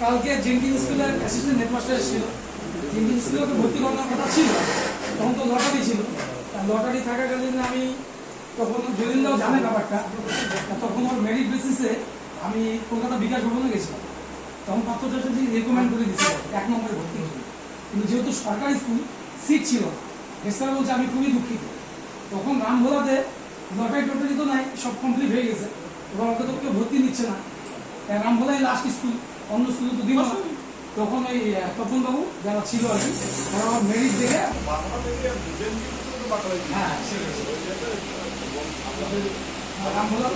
কালকে জেঙ্কিন স্কুলের assistant headmaster ছিল জেঙ্কিন স্কুলে ভর্তি করানোর কথা ছিল। তখন তো লটারি ছিল। লটারি থাকাকালীন আমি তখন জলিনদাও জানে ব্যাপারটা তখন ওর মেরিট বেসিসে আমি কলকাতা বিকাশ ভবনে গেছিলাম। তখন পাত্র চাচাজি রেকমেন্ড করে দিয়েছিল এক নম্বরে ভর্তি হয়েছিল কিন্তু যেহেতু সরকারি স্কুল সিট ছিল স্যার বলছে আমি খুবই দুঃখিত। তখন রামভোলাতে লটারি টটারি তো নাই সব কমপ্লিট হয়ে গেছে। এবার ওকে তো কেউ ভর্তি নিচ্ছে না। তাই রামভোলাই লাস্ট স্কুল অন্য স্কুলে তো না। তখন ওই আহ, তপন বাবু যারা ছিল আর কি তারা মেরিট দেখে হ্যাঁ রামভোলা-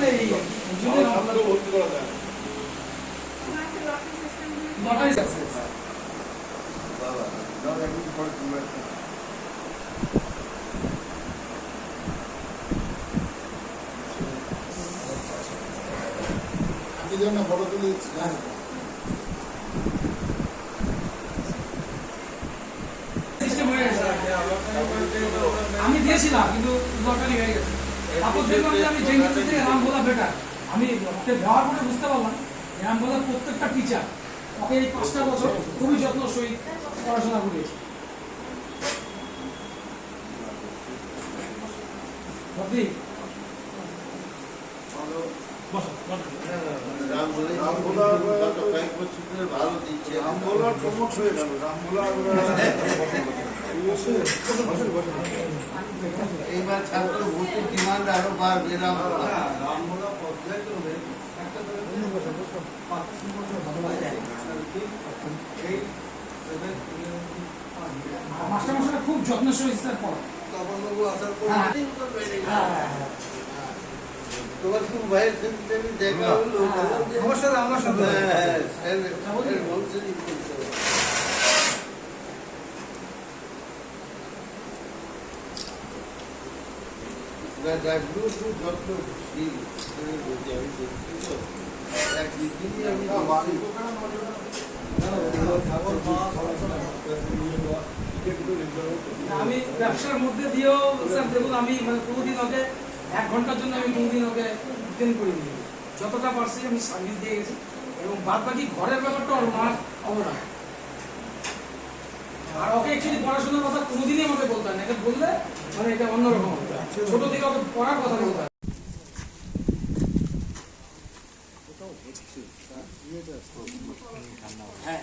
লটারি ফটো তুলে দিচ্ছি সিস্টেম হয়ে গেছে আমি দিয়েছিলাম কিন্তু লটারি হয়ে গেছে। তারপর দেখলাম যে আমি জেঙ্গিস থেকে রামভোলা বেটার। আমি ওকে দেওয়ার পরে বুঝতে পারলাম রামভোলার প্রত্যেকটা টিচার ওকে এই পাঁচটা বছর খুবই যত্ন সহিত পড়াশোনা করিয়েছে। ভালো দিচ্ছে। রামবোলার প্রমোট হয়ে গেল রামবোলা এইবার ছাত্র ভর্তির ডিমান্ড আরও বাড়বে খুব যত্ন সহিত স্যার তপনবাবু আসার পর হ্যাঁ। হ্যাঁ, হ্যাঁ। তোমার খুব ভাইয়ের দেখা হলো আমার সাথে আমার সাথে হ্যাঁ, হ্যাঁ, স্যার, স্যার বলছেনই বলছে। না, ডাকলেও খুব যত্নশীল। আমি বলছি, আমি দেখছি আমি বাড়ি দেখছি। দোকানে মজা আমি ব্যবসার মধ্যে দিয়েও স্যার দেখুন আমি মানে কোনোদিন ওকে এক ঘণ্টার জন্য আমি কোনোদিন ওকে ডিটেন করিনি যতটা পারছি আমি সার্ভিস দিয়ে গেছি এবং বাদ বাকি ঘরের ব্যাপারটা ওর মার অবদান। আর ওকে অ্যাকচুয়ালি পড়াশোনার কথা কোনোদিনই আমাকে বলতে হয় না। এটা বললে মানে এটা অন্যরকম ছোট থেকে ওকে পড়ার কথা বলতে হয়। হ্যাঁ।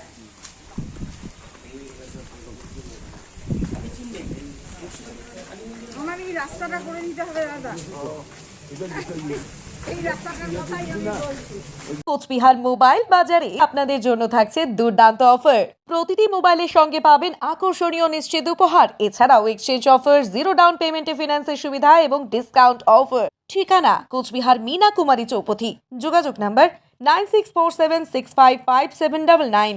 আমার এই রাস্তাটা করে দিতে হবে দাদা। কোচবিহার মোবাইল বাজারে আপনাদের জন্য থাকছে দুর্দান্ত অফার। প্রতিটি মোবাইলের সঙ্গে পাবেন আকর্ষণীয় নিশ্চিত উপহার। এছাড়াও এক্সচেঞ্জ অফার জিরো ডাউন পেমেন্টে ফিনান্সের সুবিধা এবং ডিসকাউন্ট অফার ঠিকানা কোচবিহার মিনা কুমারী চৌপথি। যোগাযোগ number nine six four seven six five five seven double nine